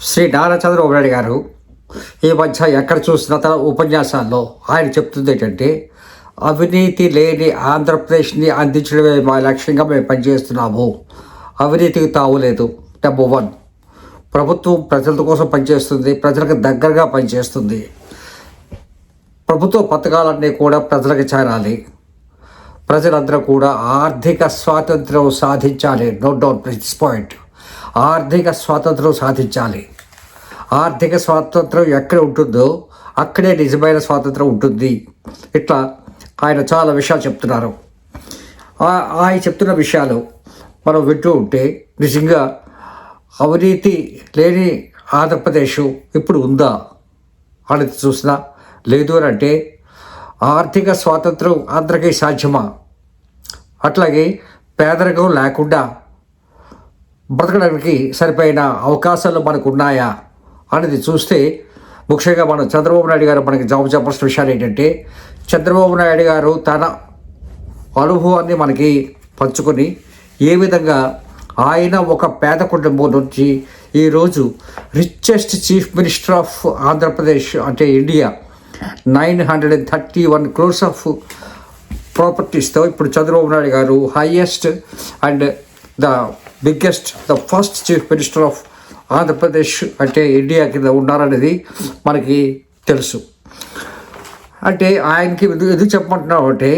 శ్రీ నారాచంద్ర చంద్రబాబు గారు ఈ మధ్య ఎక్కడ చూసినా తన ఉపన్యాసాల్లో ఆయన చెప్తుంది ఏంటంటే అవినీతి లేని ఆంధ్రప్రదేశ్ని అందించడమే మా లక్ష్యంగా మేము పనిచేస్తున్నాము. అవినీతికి తావులేదు నెంబర్ వన్ ప్రభుత్వం ప్రజల కోసం పనిచేస్తుంది ప్రజలకు దగ్గరగా పనిచేస్తుంది. ప్రభుత్వ పథకాలన్నీ కూడా ప్రజలకు చేరాలి. ప్రజలందరూ కూడా ఆర్థిక స్వాతంత్రం సాధించాలి. నో డౌట్ దిస్ పాయింట్ ఆర్థిక స్వాతంత్రం సాధించాలి. ఆర్థిక స్వాతంత్రం ఎక్కడ ఉంటుందో అక్కడే నిజమైన స్వాతంత్రం ఉంటుంది. ఇట్లా ఆయన చాలా విషయాలు చెప్తున్నారు. ఆ- ఆయన చెప్తున్న విషయాలు మనం వింటూ ఉంటే నిజంగా అవినీతి లేని ఆంధ్రప్రదేశ్ ఇప్పుడు ఉందా? అనేది చూసినా లేదు అని అంటే ఆర్థిక స్వాతంత్రం అందరికీ సాధ్యమా? అట్లాగే పేదరికం లేకుండా బ్రతకడానికి సరిపోయిన అవకాశాలు మనకు ఉన్నాయా అనేది చూస్తే ముఖ్యంగా మనం చంద్రబాబు నాయుడు గారు మనకి జాబ్ చెప్పాల్సిన విషయాలు ఏంటంటే చంద్రబాబు నాయుడు గారు తన అనుభవాన్ని మనకి పంచుకొని ఏ విధంగా ఆయన ఒక పేద కుటుంబం నుంచి ఈరోజు richest chief minister of Andhra Pradesh అంటే India nine hundred and thirty one crores of ప్రాపర్టీస్తో ఇప్పుడు Chandrababu Naidu garu highest and the biggest the first chief minister of Andhra Pradesh అంటే ఇండియా కింద ఉన్నారనేది మనకి తెలుసు. అంటే ఆయనకి ఎందుకు చెప్పమంటున్నావు అంటే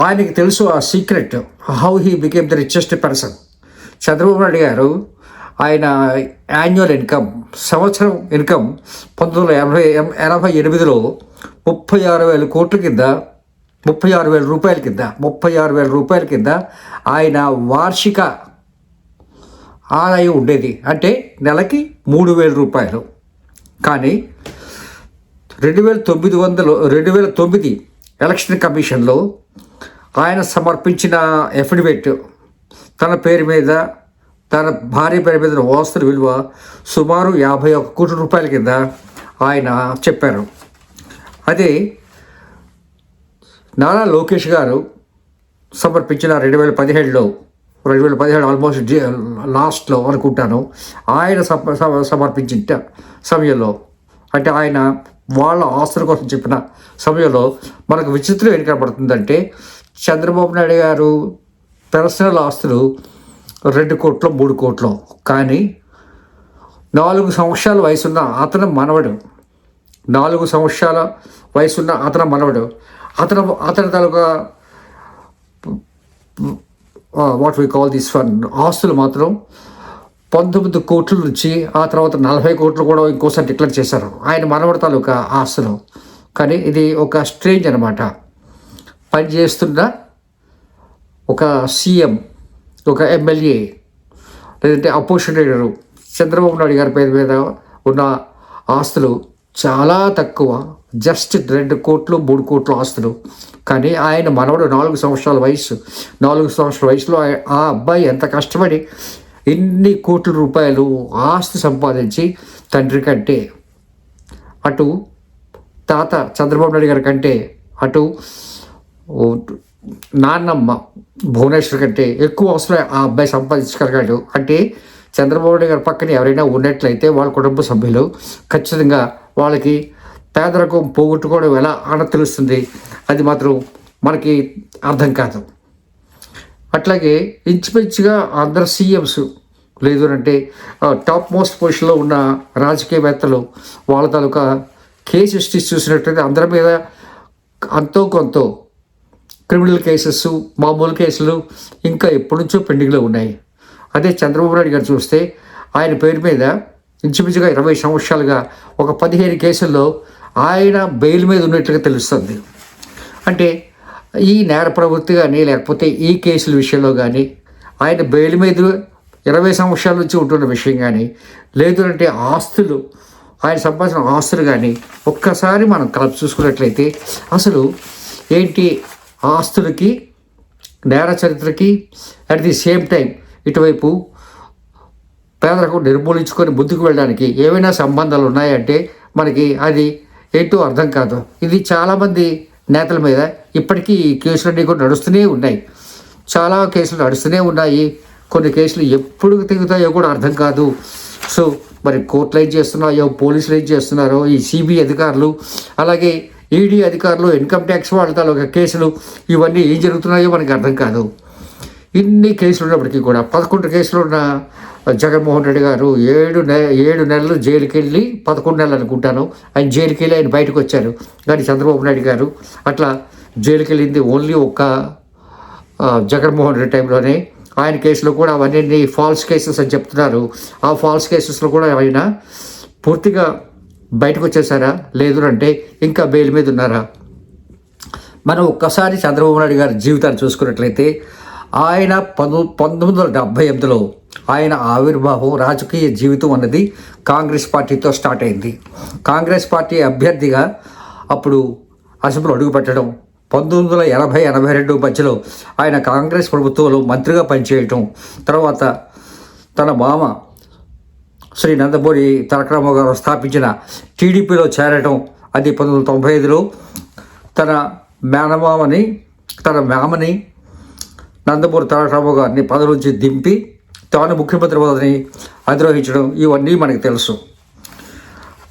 ఆయనకి తెలుసు ఆ secret how he became the richest person Chandrababu Naidu garu ఆయన యాన్యువల్ ఇన్కమ్ సంవత్సరం ఇన్కమ్ పంతొమ్మిది వందల ఎనభై ఎనభై ఎనిమిదిలో ముప్పై ఆరు వేల కోట్ల కింద ముప్పై ఆరు వేల రూపాయల కింద ముప్పై ఆరు వేల రూపాయల కింద ఆయన వార్షిక ఆదాయం ఉండేది అంటే నెలకి మూడు వేల రూపాయలు. కానీ రెండు వేల తొమ్మిది వందలు రెండు వేల తొమ్మిది ఎలక్షన్ కమిషన్లో ఆయన సమర్పించిన ఎఫిడవిట్ తన పేరు మీద తన భార్య పేరు మీద ఉన్న ఆస్తుల విలువ సుమారు యాభై ఒక్క కోట్ల రూపాయల కింద ఆయన చెప్పారు. అదే నారా లోకేష్ గారు సమర్పించిన రెండు వేల పదిహేడులో రెండు వేల పదిహేడు ఆల్మోస్ట్ లాస్ట్లో అనుకుంటాను. ఆయన సమ- సమ- సమర్పించిన సమయంలో అంటే ఆయన వాళ్ళ ఆస్తుల కోసం చెప్పిన సమయంలో మనకు విచిత్రం ఏం కనబడుతుందంటే చంద్రబాబు నాయుడు గారు పర్సనల్ ఆస్తులు రెండు కోట్లు మూడు కోట్లు. కానీ నాలుగు సంవత్సరాల వయసున్న అతను మనవడు. నాలుగు సంవత్సరాల వయసున్న అతను మనవడు. అతను అతని తాలూకా what we call this one ఆస్తులు మాత్రం పంతొమ్మిది కోట్ల నుంచి ఆ తర్వాత నలభై కోట్లు కూడా ఇంకోసారి డిక్లేర్ చేశారు. ఆయన మనవడి తాలూకా ఆస్తులు. కానీ ఇది ఒక స్ట్రేంజ్ అనమాట పనిచేస్తున్న ఒక సీఎం ఒక ఎమ్మెల్యే లేదంటే అపోజిషన్ లీడరు చంద్రబాబు నాయుడు గారి పేరు మీద ఉన్న ఆస్తులు చాలా తక్కువ. జస్ట్ రెండు కోట్లు మూడు కోట్లు ఆస్తులు. కానీ ఆయన మనవడు నాలుగు సంవత్సరాల వయసు నాలుగు సంవత్సరాల వయసులో ఆ అబ్బాయి ఎంత కష్టపడి ఎన్ని కోట్ల రూపాయలు ఆస్తి సంపాదించి తండ్రి కంటే అటు తాత చంద్రబాబు నాయుడు గారి కంటే అటు నాన్నమ్మ భువనేశ్వర్ కంటే ఎక్కువ అవసరం ఆ అబ్బాయి సంపాదించగలిగాడు అంటే చంద్రబాబు నాయుడు గారి పక్కన ఎవరైనా ఉన్నట్లయితే వాళ్ళ కుటుంబ సభ్యులు ఖచ్చితంగా వాళ్ళకి పేదరికం పోగొట్టుకోవడం ఎలా అన తెలుస్తుంది. అది మాత్రం మనకి అర్థం కాదు. అట్లాగే ఇంచుమించుగా అందరు సీఎంస్ లేదు అంటే టాప్ మోస్ట్ పొజిషన్లో ఉన్న రాజకీయవేత్తలు వాళ్ళ తాలూకా కేసు హిస్టరీస్ చూసినట్లయితే అందరి మీద అంతో కొంత క్రిమినల్ కేసెస్ మామూలు కేసులు ఇంకా ఎప్పటి నుంచో పెండింగ్లో ఉన్నాయి. అదే చంద్రబాబు నాయుడు గారు చూస్తే ఆయన పేరు మీద ఇంచుమించుగా ఇరవై సంవత్సరాలుగా ఒక పదిహేను కేసుల్లో ఆయన బెయిల్ మీద ఉన్నట్లుగా తెలుస్తుంది. అంటే ఈ నేర ప్రవృత్తి కానీ లేకపోతే ఈ కేసుల విషయంలో కానీ ఆయన బెయిల్ మీద ఇరవై సంవత్సరాల నుంచి ఉంటున్న విషయం కానీ లేదు అంటే ఆస్తులు ఆయన సంపాదించిన ఆస్తులు కానీ ఒక్కసారి మనం కలిపి చూసుకున్నట్లయితే అసలు ఏంటి ఆస్తులకి నేర చరిత్రకి అట్ ది సేమ్ టైం ఇటువైపు పేదలకు నిర్మూలించుకొని ముందుకు వెళ్ళడానికి ఏవైనా సంబంధాలు ఉన్నాయంటే మనకి అది ఏంటో అర్థం కాదు. ఇది చాలామంది నేతల మీద ఇప్పటికీ ఈ కేసులన్నీ కూడా నడుస్తూనే ఉన్నాయి. చాలా కేసులు నడుస్తూనే ఉన్నాయి. కొన్ని కేసులు ఎప్పుడు తెగుతాయో కూడా అర్థం కాదు. సో మరి కోర్టులు ఏం చేస్తున్నాయో పోలీసులు ఏం చేస్తున్నారో ఈ సిబిఐ అధికారులు అలాగే ఈడీ అధికారులు ఇన్కమ్ ట్యాక్స్ వాళ్ళ తాలూకా కేసులు ఇవన్నీ ఏం జరుగుతున్నాయో మనకి అర్థం కాదు. ఇన్ని కేసులు ఉన్నప్పటికీ కూడా పదకొండు కేసులు ఉన్న జగన్మోహన్ రెడ్డి గారు ఏడు నె ఏడు నెలలు జైలుకి వెళ్ళి పదకొండు నెలలు అనుకుంటాను. ఆయన జైలుకి వెళ్ళి ఆయన బయటకు వచ్చారు కానీ చంద్రబాబు నాయుడు గారు అట్లా జైలుకి వెళ్ళింది ఓన్లీ ఒక్క జగన్మోహన్ రెడ్డి టైంలోనే. ఆయన కేసులో కూడా అవన్నీ ఫాల్స్ కేసెస్ అని చెప్తున్నారు. ఆ ఫాల్స్ కేసెస్లో కూడా ఆయన పూర్తిగా బయటకు వచ్చేసారా లేదు అంటే ఇంకా బెయిల్ మీద ఉన్నారా మనం ఒక్కసారి చంద్రబాబు నాయుడు గారి జీవితాన్ని చూసుకున్నట్లయితే ఆయన పంతొ పంతొమ్మిది వందల డెబ్భై ఎనిమిదిలో ఆయన ఆవిర్భావం రాజకీయ జీవితం అన్నది కాంగ్రెస్ పార్టీతో స్టార్ట్ అయింది. కాంగ్రెస్ పార్టీ అభ్యర్థిగా అప్పుడు అసెంబ్లీ అడుగుపెట్టడం పంతొమ్మిది వందల ఎనభై ఎనభై రెండు మధ్యలో ఆయన కాంగ్రెస్ ప్రభుత్వంలో మంత్రిగా పనిచేయటం తర్వాత తన మామ శ్రీ నందమూరి తారకరామారావు గారు స్థాపించిన టీడీపీలో చేరటం అది పంతొమ్మిది వందల తొంభై ఐదులో తన మేనమామని తన మామని నందమూరి తారక గారిని పదవి నుంచి దింపి తాను ముఖ్యమంత్రి పదవిని అధిరోహించడం ఇవన్నీ మనకు తెలుసు.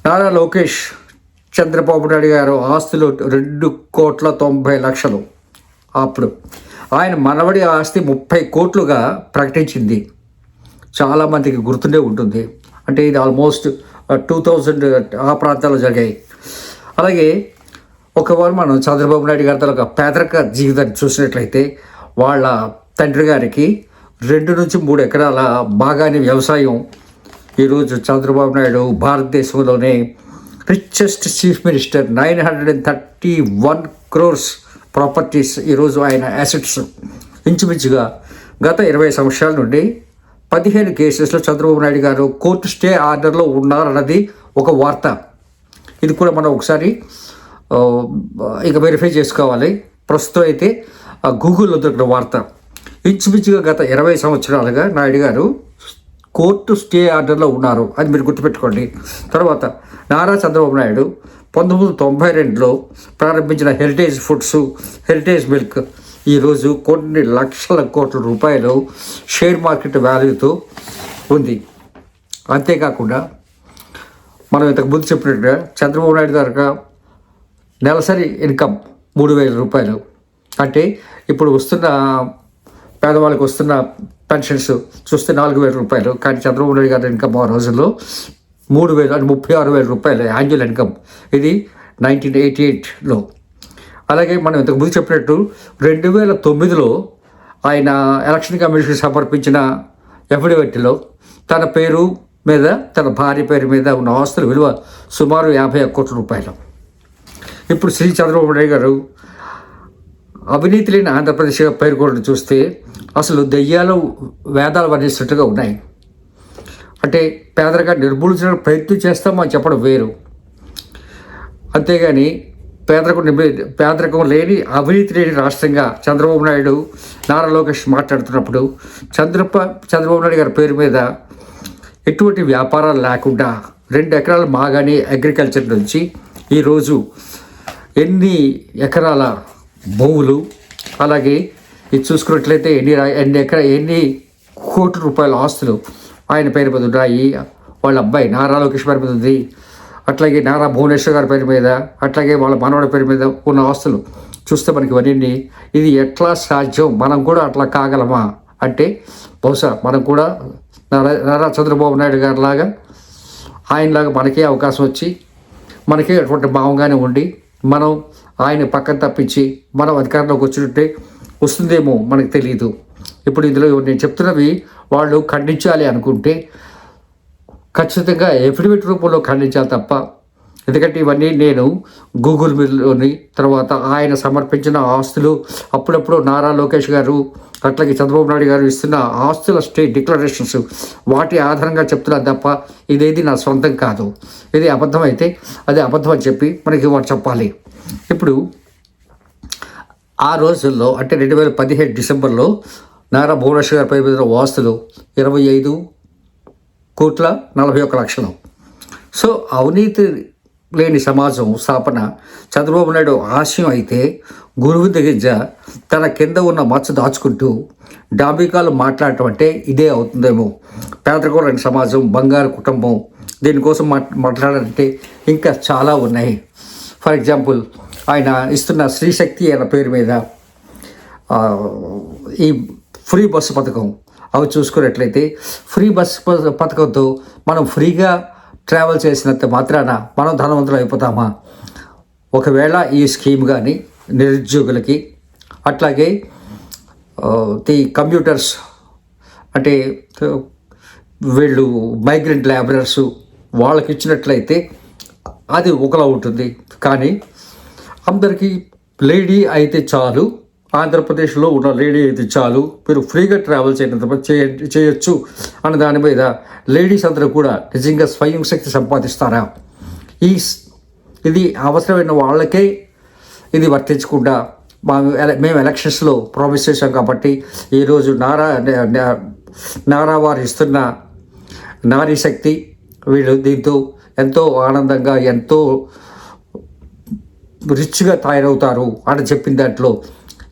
నారా లోకేష్ చంద్రబాబు నాయుడు గారు ఆస్తులు రెండు కోట్ల తొంభై లక్షలు అప్పుడు. ఆయన మనవడి ఆస్తి ముప్పై కోట్లుగా ప్రకటించింది. చాలామందికి గుర్తుండే ఉంటుంది. అంటే ఇది ఆల్మోస్ట్ టూ థౌజండ్ ఆ ప్రాంతాల్లో జరిగాయి. అలాగే ఒకవేళ మనం చంద్రబాబు నాయుడు గారి ఒక పేదరిక జీవితాన్ని చూసినట్లయితే వాళ్ళ తండ్రి గారికి రెండు నుంచి మూడు ఎకరాల బాగానే వ్యవసాయం. ఈరోజు చంద్రబాబు నాయుడు భారతదేశంలోనే richest chief minister nine hundred and thirty one crores properties ఈరోజు ఆయన అసెట్స్ ఇంచుమించుగా గత ఇరవై సంవత్సరాల నుండి పదిహేను కేసెస్లో చంద్రబాబు నాయుడు గారు కోర్టు స్టే ఆర్డర్లో ఉన్నారన్నది ఒక వార్త. ఇది కూడా మనం ఒకసారి ఇక వెరిఫై చేసుకోవాలి. ప్రస్తుతం అయితే గూగుల్లో దొరికిన వార్త. ఇంచుమించుగా గత ఇరవై సంవత్సరాలుగా నాయుడు గారు కోర్టు స్టే ఆర్డర్లో ఉన్నారు. అది మీరు గుర్తుపెట్టుకోండి. తర్వాత నారా చంద్రబాబు నాయుడు పంతొమ్మిది వందల తొంభై రెండులో ప్రారంభించిన హెరిటేజ్ ఫుడ్స్ హెరిటేజ్ మిల్క్ ఈరోజు కొన్ని లక్షల కోట్ల రూపాయలు షేర్ మార్కెట్ వాల్యూతో ఉంది. అంతేకాకుండా మనం ఇంతకు ముందు చెప్పినట్టుగా చంద్రబాబు నాయుడు గారు నెలసరి ఇన్కమ్ మూడు వేల రూపాయలు. అంటే ఇప్పుడు వస్తున్న పేదవాళ్ళకి వస్తున్న పెన్షన్స్ చూస్తే నాలుగు వేల రూపాయలు. కానీ చంద్రబాబు నాయుడు గారి ఇన్కమ్ ఆ రోజుల్లో మూడు వేలు అంటే ముప్పై ఆరు వేల రూపాయలు యాన్యువల్ ఇన్కమ్ ఇది నైన్టీన్ ఎయిటీ ఎయిట్లో అలాగే మనం ఇంతకు ముందు చెప్పినట్టు రెండు వేల తొమ్మిదిలో ఆయన ఎలక్షన్ కమిషన్ సమర్పించిన ఎఫిడవిట్లో తన పేరు మీద తన భార్య పేరు మీద ఉన్న ఆస్తుల విలువ సుమారు యాభై ఒక్క కోట్ల రూపాయలు. ఇప్పుడు శ్రీ చంద్రబాబు నాయుడు గారు అవినీతి లేని ఆంధ్రప్రదేశ్గా పేర్కొనడం చూస్తే అసలు దెయ్యాలు వేదాలు వర్ణిస్తున్నట్టుగా ఉన్నాయి. అంటే పేదరికాన్ని నిర్మూలించడానికి ప్రయత్నం చేస్తామని చెప్పడం వేరు. అంతేగాని పేదరికం నిమి పేదరికం లేని అవినీతి లేని రాష్ట్రంగా చంద్రబాబు నాయుడు నారా లోకేష్ మాట్లాడుతున్నప్పుడు చంద్రప చంద్రబాబు నాయుడు గారి పేరు మీద ఎటువంటి వ్యాపారాలు లేకుండా రెండు ఎకరాలు మాగాని అగ్రికల్చర్ నుంచి ఈరోజు ఎన్ని ఎకరాల భూములు అలాగే ఇది చూసుకున్నట్లయితే ఎన్ని ఎన్ని ఎక్కడ ఎన్ని కోట్ల రూపాయల ఆస్తులు ఆయన పేరు మీద ఉన్నాయి. వాళ్ళ అబ్బాయి నారా లోకేష్ పేరు మీద ఉంది. అట్లాగే నారా భువనేశ్వర్ గారి పేరు మీద అట్లాగే వాళ్ళ మనవడి పేరు మీద ఉన్న ఆస్తులు. చూస్తే మనకి ఇవన్నీ ఇది ఎట్లా సాధ్యం? మనం కూడా అట్లా కాగలమా? అంటే బహుశా మనం కూడా నారా నారా చంద్రబాబు నాయుడు గారి లాగా ఆయనలాగా మనకే అవకాశం వచ్చి మనకే అటువంటి భావంగానే ఉండి మనం ఆయన పక్కన తప్పించి మనం అధికారంలోకి వచ్చినట్టే వస్తుందేమో మనకు తెలియదు ఇప్పుడు ఇందులో నేను చెప్తున్నవి వాళ్ళు ఖండించాలి అనుకుంటే ఖచ్చితంగా ఎఫిడవిట్ రూపంలో ఖండించాలి తప్ప ఎందుకంటే ఇవన్నీ నేను గూగుల్ మీలోని తర్వాత ఆయన సమర్పించిన ఆస్తులు అప్పుడప్పుడు నారా లోకేష్ గారు అట్లాగే చంద్రబాబు నాయుడు గారు ఇస్తున్న ఆస్తుల స్టేట్ డిక్లరేషన్స్ వాటి ఆధారంగా చెప్తున్నా తప్ప ఇదేది నా సొంతం కాదు. ఇది అబద్ధం అయితే అది అబద్ధం అని చెప్పి మనకి వాడు చెప్పాలి. ఇప్పుడు ఆ రోజుల్లో అంటే రెండు వేల పదిహేడు డిసెంబర్లో నారా భువనేశ్వర్ గారి పై మీద వాస్తులు ఇరవై ఐదు కోట్ల నలభై ఒక్క లక్షలు. సో అవినీతి లేని సమాజం స్థాపన చంద్రబాబు నాయుడు ఆశయం అయితే గురువు దగ్గర తన కింద ఉన్న మచ్చ దాచుకుంటూ డాంబికాలు మాట్లాడటం అంటే ఇదే అవుతుందేమో. పేదరికం సమాజం బంగారు కుటుంబం దీనికోసం మాట్ మాట్లాడాలంటే ఇంకా చాలా ఉన్నాయి. ఫర్ ఎగ్జాంపుల్ ఆయన ఇస్తున్న స్త్రీశక్తి అన్న పేరు మీద ఈ ఫ్రీ బస్సు పథకం అవి చూసుకున్నట్లయితే ఫ్రీ బస్సు ప- పథకంతో మనం ఫ్రీగా ట్రావెల్ చేసినంత మాత్రాన మనం ధనవంతులు అయిపోతామా? ఒకవేళ ఈ స్కీమ్ కానీ నిరుద్యోగులకి అట్లాగే ది కంప్యూటర్స్ అంటే వీళ్ళు మైగ్రెంట్ లేబరర్సు వాళ్ళకి ఇచ్చినట్లయితే అది ఒకలా ఉంటుంది. కానీ అందరికీ లేడీ అయితే చాలు. ఆంధ్రప్రదేశ్లో ఉన్న లేడీ అయితే చాలు. మీరు ఫ్రీగా ట్రావెల్ చేయడం చేయ చేయొచ్చు అన్న దాని మీద లేడీస్ అందరూ కూడా నిజంగా స్వయం శక్తి సంపాదిస్తారా? ఈ స్- ఇది అవసరమైన వాళ్ళకే ఇది వర్తించకుండా మా మేము ఎలక్షన్స్లో ప్రామిస్ చేశాం కాబట్టి ఈరోజు నారా నా- నారా వారు ఇస్తున్న నారీ శక్తి వీళ్ళు దీంతో ఎంతో ఆనందంగా ఎంతో రిచ్గా తయారవుతారు అని చెప్పిన దాంట్లో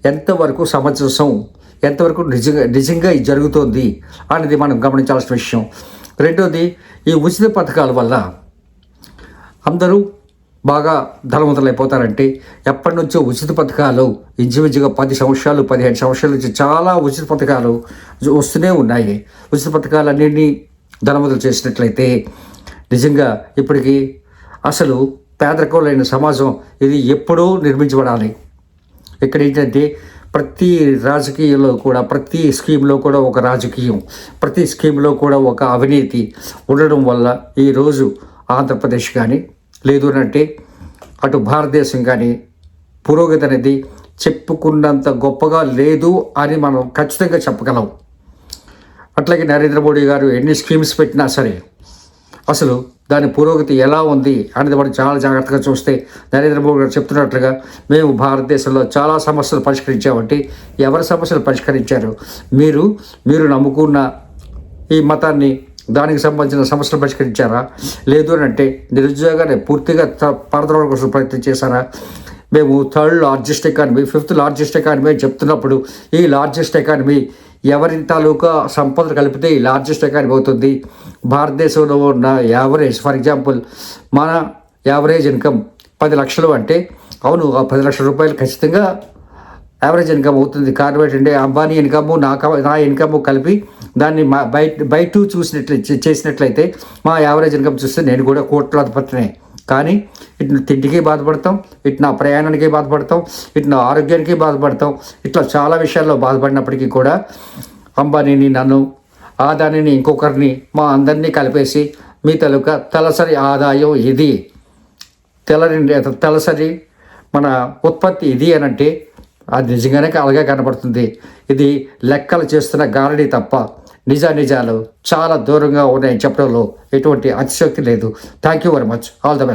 ఎంతవరకు సమంజసం ఎంతవరకు నిజంగా నిజంగా ఇది జరుగుతోంది అనేది మనం గమనించాల్సిన విషయం. రెండోది ఈ ఉచిత పథకాల వల్ల అందరూ బాగా ధనవంతులైపోతారంటే ఎప్పటి నుంచో ఉచిత పథకాలు ఇంచుమించుగా పది సంవత్సరాలు పదిహేను సంవత్సరాల నుంచి చాలా ఉచిత పథకాలు వస్తూనే ఉన్నాయి. ఉచిత పథకాలన్నింటినీ ధనవంతులు చేసినట్లయితే నిజంగా ఇప్పటికీ అసలు పేదరికం సమాజం ఇది ఎప్పుడూ నిర్మించబడాలి. ఇక్కడ ఏంటంటే ప్రతి రాజకీయంలో కూడా ప్రతి స్కీమ్లో కూడా ఒక రాజకీయం ప్రతి స్కీమ్లో కూడా ఒక అవినీతి ఉండడం వల్ల ఈరోజు ఆంధ్రప్రదేశ్ కానీ లేదు అంటే అటు భారతదేశం కానీ పురోగతి అనేది చెప్పుకున్నంత గొప్పగా లేదు అని మనం ఖచ్చితంగా చెప్పగలం. అట్లాగే నరేంద్ర మోడీ గారు ఎన్ని స్కీమ్స్ పెట్టినా సరే అసలు దాని పురోగతి ఎలా ఉంది అనేది మనం చాలా జాగ్రత్తగా చూస్తే నరేంద్ర మోడీ గారు చెప్తున్నట్లుగా మేము భారతదేశంలో చాలా సమస్యలు పరిష్కరించామంటే ఎవరి సమస్యలు పరిష్కరించారు? మీరు మీరు నమ్ముకున్న ఈ మతాన్ని దానికి సంబంధించిన సమస్యలు పరిష్కరించారా? లేదు అని అంటే నిరుద్యోగాన్ని పూర్తిగా త- కోసం ప్రయత్నం చేశారా? మేము third largest economy fifth largest economy అని చెప్తున్నప్పుడు ఈ లార్జెస్ట్ ఎకానమీ ఎవరి తాలూకా సంపదలు కలిపితే ఈ లార్జెస్ట్ ఎకానమీ అవుతుంది. భారతదేశంలో ఉన్న యావరేజ్ ఫర్ ఎగ్జాంపుల్ మన యావరేజ్ ఇన్కమ్ పది లక్షలు అంటే అవును ఆ పది లక్షల రూపాయలు ఖచ్చితంగా యావరేజ్ ఇన్కమ్ అవుతుంది. కారణం ఏంటంటే అంబానీ ఇన్కమ్ నా నా ఇన్కమ్ కలిపి దాన్ని మా బయట బయట చూసినట్లు చేసినట్లయితే మా యావరేజ్ ఇన్కమ్ చూస్తే నేను కూడా కోట్లాధిపతినే. కానీ ఇటు తిండికి బాధపడతాం ఇటు నా ప్రయాణానికి బాధపడతాం ఇటు నా ఆరోగ్యానికి బాధపడతాం. ఇట్లా చాలా విషయాల్లో బాధపడినప్పటికీ కూడా అంబానీని నన్ను ఆదానిని ఇంకొకరిని మా అందరినీ కలిపేసి మీ తాలూకా తలసరి ఆదాయం ఇది. తెల్లని తలసరి మన ఉత్పత్తి ఇది అని అంటే అది నిజంగానే అలాగే కనబడుతుంది. ఇది లెక్కలు చేస్తున్న గారడి తప్ప నిజ నిజాలు చాలా దూరంగా ఉన్నాయని చెప్పడంలో ఎటువంటి అతిశక్తి లేదు. Thank you very much all the best